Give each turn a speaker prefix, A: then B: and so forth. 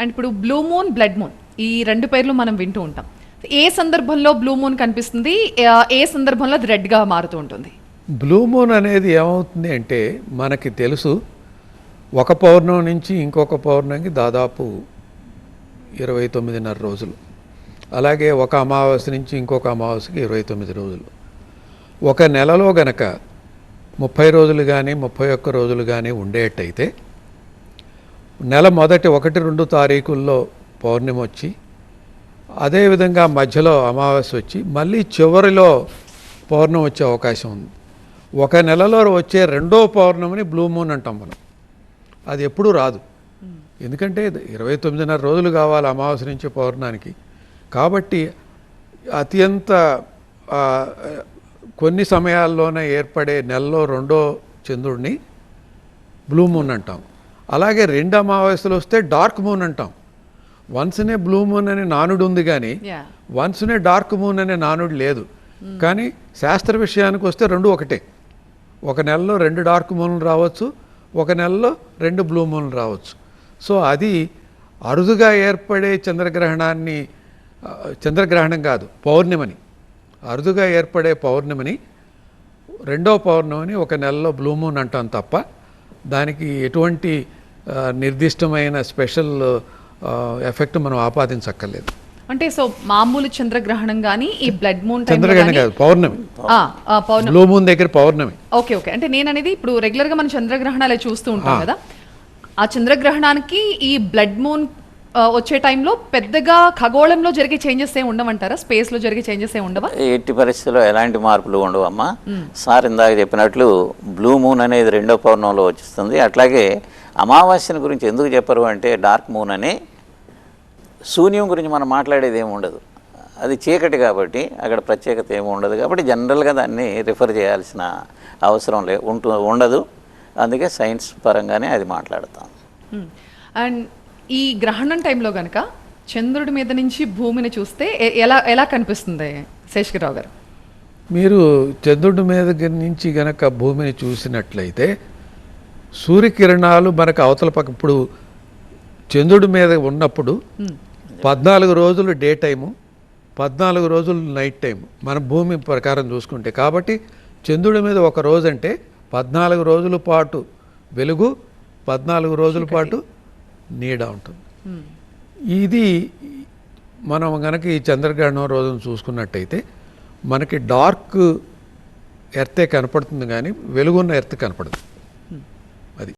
A: And ఇప్పుడు blue moon blood moon. ఈ రెండు పేర్లు మనం వింటూ ఉంటాం. ఏ సందర్భంలో బ్లూ మూన్ కనిపిస్తుంది? ఏ సందర్భంలో అది రెడ్గా మారుతూ ఉంటుంది?
B: బ్లూ మూన్ అనేది ఏమవుతుంది అంటే మనకి తెలుసు ఒక పౌర్ణమి నుంచి ఇంకొక పౌర్ణమికి దాదాపు ఇరవై తొమ్మిదిన్నర రోజులు. అలాగే ఒక అమావాస్య నుంచి ఇంకొక అమావాస్యకి ఇరవై తొమ్మిది రోజులు. ఒక నెలలో గనక ముప్పై రోజులు కానీ ముప్పై ఒక్క రోజులు కానీ ఉండేటైతే నెల మొదటి ఒకటి రెండు తారీఖుల్లో పౌర్ణమి వచ్చి అదేవిధంగా మధ్యలో అమావాస్య వచ్చి మళ్ళీ చివరిలో పౌర్ణమి వచ్చే అవకాశం ఉంది. ఒక నెలలో వచ్చే రెండో పౌర్ణమిని బ్లూ మూన్ అంటాం మనం. అది ఎప్పుడూ రాదు. ఎందుకంటే ఇరవై తొమ్మిదిన్నర రోజులు కావాలి అమావాస్య నుంచి పౌర్ణానికి. కాబట్టి అత్యంత కొన్ని సమయాల్లోనే ఏర్పడే నెలలో రెండో చంద్రుడిని బ్లూ మూన్ అంటాం. అలాగే రెండు అమావాస్యలు వస్తే డార్క్ మూన్ అంటాం. వన్స్నే బ్లూ మూన్ అనే నానుడు ఉంది కానీ వన్స్నే డార్క్ మూన్ అనే నానుడు లేదు. కానీ శాస్త్ర విషయానికి వస్తే రెండు ఒకటే. ఒక నెలలో రెండు డార్క్ మూన్లు రావచ్చు ఒక నెలలో రెండు బ్లూ మూన్లు రావచ్చు. సో అది అరుదుగా ఏర్పడే చంద్రగ్రహణాన్ని చంద్రగ్రహణం కాదు పౌర్ణిమని. అరుదుగా ఏర్పడే పౌర్ణమిని రెండో పౌర్ణమిని ఒక నెలలో బ్లూ మూన్ అంటాం తప్ప దానికి ఎటువంటి నిర్దిష్టమైన స్పెషల్ ఎఫెక్ట్ మనం ఆపాదించక్కర్లేదు.
A: అంటే సో మామూలు చంద్రగ్రహణం కానీ ఈ బ్లడ్ మూన్
B: చంద్రగ్రహణం కాదు పౌర్ణమి.
A: పౌర్ణమి.
B: బ్లూ మూన్ దగ్గర పౌర్ణమి.
A: Okay okay. అంటే నేను అనేది ఇప్పుడు రెగ్యులర్గా మనం చంద్రగ్రహణాలే చూస్తూ ఉంటాం కదా. ఆ చంద్రగ్రహణానికి ఈ బ్లడ్ మూన్ వచ్చే టైంలో పెద్దగా ఖగోళంలో జరిగే చేంజెస్ ఏ ఉండవంటారా? స్పేస్లో జరిగే చేంజెస్ ఏ ఉండవా?
C: ఎట్టి పరిస్థితుల్లో ఎలాంటి మార్పులు ఉండవు అమ్మా. సార్ ఇందాక చెప్పినట్లు బ్లూ మూన్ అనేది రెండో పౌర్ణంలో వచ్చిస్తుంది. అట్లాగే అమావాస్యను గురించి ఎందుకు చెప్పరు అంటే డార్క్ మూన్ అని శూన్యం గురించి మనం మాట్లాడేది ఏమి ఉండదు. అది చీకటి కాబట్టి అక్కడ ప్రత్యేకత ఏమి ఉండదు కాబట్టి జనరల్గా దాన్ని రిఫర్ చేయాల్సిన అవసరం లే ఉంటు ఉండదు. అందుకే సైన్స్ పరంగానే అది మాట్లాడతాం.
A: అండ్ ఈ గ్రహణం టైంలో గనక చంద్రుడి మీద నుంచి భూమిని చూస్తే ఎలా ఎలా కనిపిస్తుంది శేషగిరిరావు గారు?
B: మీరు చంద్రుడి మీద నుంచి గనక భూమిని చూసినట్లయితే సూర్యకిరణాలు మనకు అవతల పక్క ఇప్పుడు చంద్రుడి మీద ఉన్నప్పుడు పద్నాలుగు రోజులు డే టైము పద్నాలుగు రోజులు నైట్ టైము మన భూమి ప్రకారం చూసుకుంటే. కాబట్టి చంద్రుడి మీద ఒక రోజు అంటే పద్నాలుగు రోజుల పాటు వెలుగు పద్నాలుగు రోజుల పాటు నీడ ఉంటుంది. ఇది మనం గనక ఈ చంద్రగ్రహణం రోజును చూసుకున్నట్టయితే మనకి డార్క్ ఎర్తే కనపడుతుంది కానీ వెలుగున్న ఎర్త్ కనపడదు. Adiós.